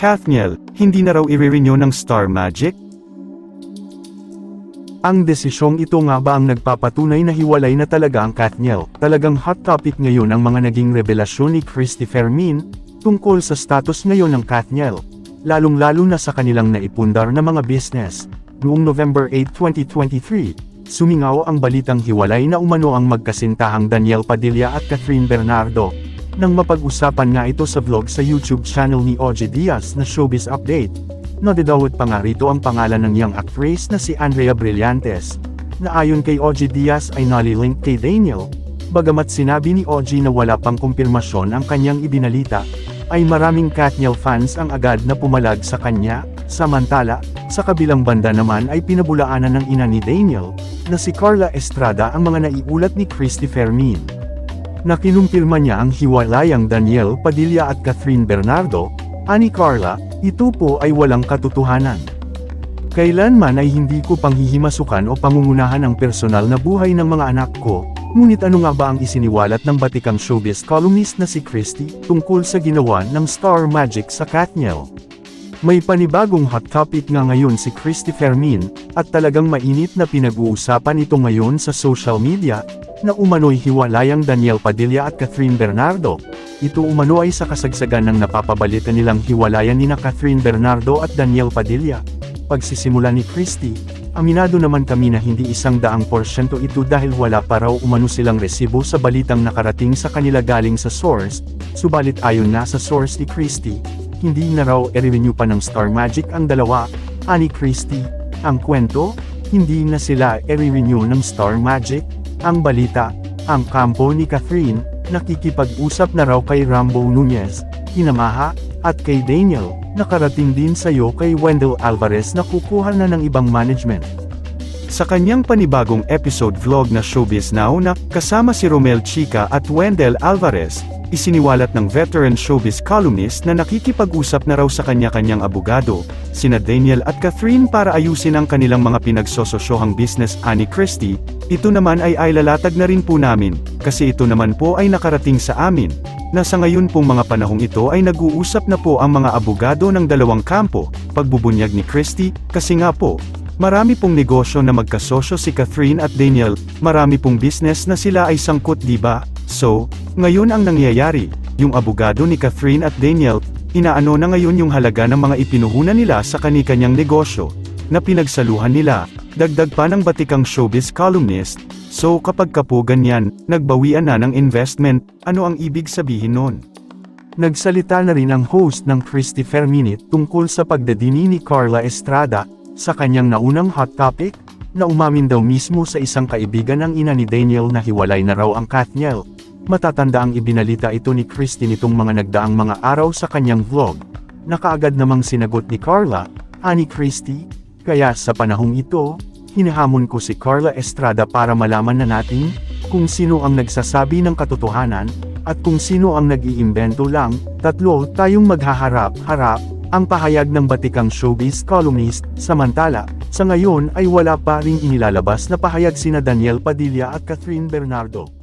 Kathniel, hindi na raw i-renew ng Star Magic? Ang desisyong ito nga ba ang nagpapatunay na hiwalay na talaga ang Kathniel? Talagang hot topic ngayon ang mga naging revelasyon ni Christy Fermin, tungkol sa status ngayon ng Kathniel, lalong-lalo na sa kanilang naipundar na mga business. Noong November 8, 2023, sumingaw ang balitang hiwalay na umano ang magkasintahang Daniel Padilla at Catherine Bernardo, nang mapag-usapan nga ito sa vlog sa YouTube channel ni OG Diaz na Showbiz Update. Nadidawat pa nga rito ang pangalan ng young actress na si Andrea Brillantes, na ayon kay OG Diaz ay nalilink kay Daniel, bagamat sinabi ni OG na wala pang kumpirmasyon ang kanyang ibinalita, ay maraming Katniel fans ang agad na pumalag sa kanya, samantala, sa kabilang banda naman ay pinabulaanan ng ina ni Daniel, na si Carla Estrada ang mga naiulat ni Christy Fermin. Na kinumpirma niya ang hiwalayang Daniel Padilla at Catherine Bernardo, ani Carla, ito po ay walang katotohanan. Kailanman ay hindi ko panghihimasukan o pangungunahan ang personal na buhay ng mga anak ko, ngunit ano nga ba ang isiniwalat ng batikang showbiz columnist na si Christy tungkol sa ginawa ng Star Magic sa Katniel? May panibagong hot topic nga ngayon si Christy Fermin, at talagang mainit na pinag-uusapan ito ngayon sa social media, na umano'y hiwalayang Daniel Padilla at Catherine Bernardo. Ito umano ay sa kasagsagan ng napapabalita nilang hiwalayan ni na Catherine Bernardo at Daniel Padilla. Pagsisimula ni Christy, aminado naman kami na hindi isang daang porsyento ito dahil wala pa raw umano silang resibo sa balitang nakarating sa kanila galing sa source, subalit ayon na sa source ni Christy, hindi na raw i-renew pa ng Star Magic ang dalawa, ani Christy. Ang kwento, hindi na sila i-renew ng Star Magic, ang balita, ang kampo ni Catherine, nakikipag-usap na raw kay Rambo Nunez, Hinamaha, at kay Daniel, nakarating din sayo kay Wendell Alvarez na kukuha na ng ibang management. Sa kanyang panibagong episode vlog na Showbiz Now na kasama si Romel Chica at Wendell Alvarez, isiniwalat ng veteran showbiz columnist na nakikipag-usap na raw sa kanya-kanyang abogado, sina Daniel at Catherine para ayusin ang kanilang mga pinagsososyohang business ani Christie, ito naman ay ailalatag na rin po namin, kasi ito naman po ay nakarating sa amin, na sa ngayon pong mga panahong ito ay nag-uusap na po ang mga abogado ng dalawang kampo, pagbubunyag ni Christie, kasi nga po, marami pong negosyo na magkasosyo si Catherine at Daniel, marami pong business na sila ay sangkot diba? So, ngayon ang nangyayari, yung abogado ni Catherine at Daniel, inaano na ngayon yung halaga ng mga ipinuhunan nila sa kanikanyang negosyo, na pinagsaluhan nila, dagdag pa ng batikang showbiz columnist, so kapag kapo ganyan, nagbawian na ng investment, ano ang ibig sabihin nun? Nagsalita na rin ang host ng Christy Ferminit tungkol sa pagdadini ni Carla Estrada, sa kanyang naunang hot topic, na umamin daw mismo sa isang kaibigan ng ina ni Daniel na hiwalay na raw ang Kathniel. Matatanda ang ibinalita ito ni Christy nitong mga nagdaang mga araw sa kanyang vlog. Nakaagad namang sinagot ni Carla, Ani Christy, kaya sa panahong ito, hinahamon ko si Carla Estrada para malaman na natin, kung sino ang nagsasabi ng katotohanan, at kung sino ang nag-iimbento lang, tatlo tayong maghaharap-harap, ang pahayag ng batikang showbiz columnist, samantala, sa ngayon ay wala pa ring inilalabas na pahayag sina Daniel Padilla at Catherine Bernardo.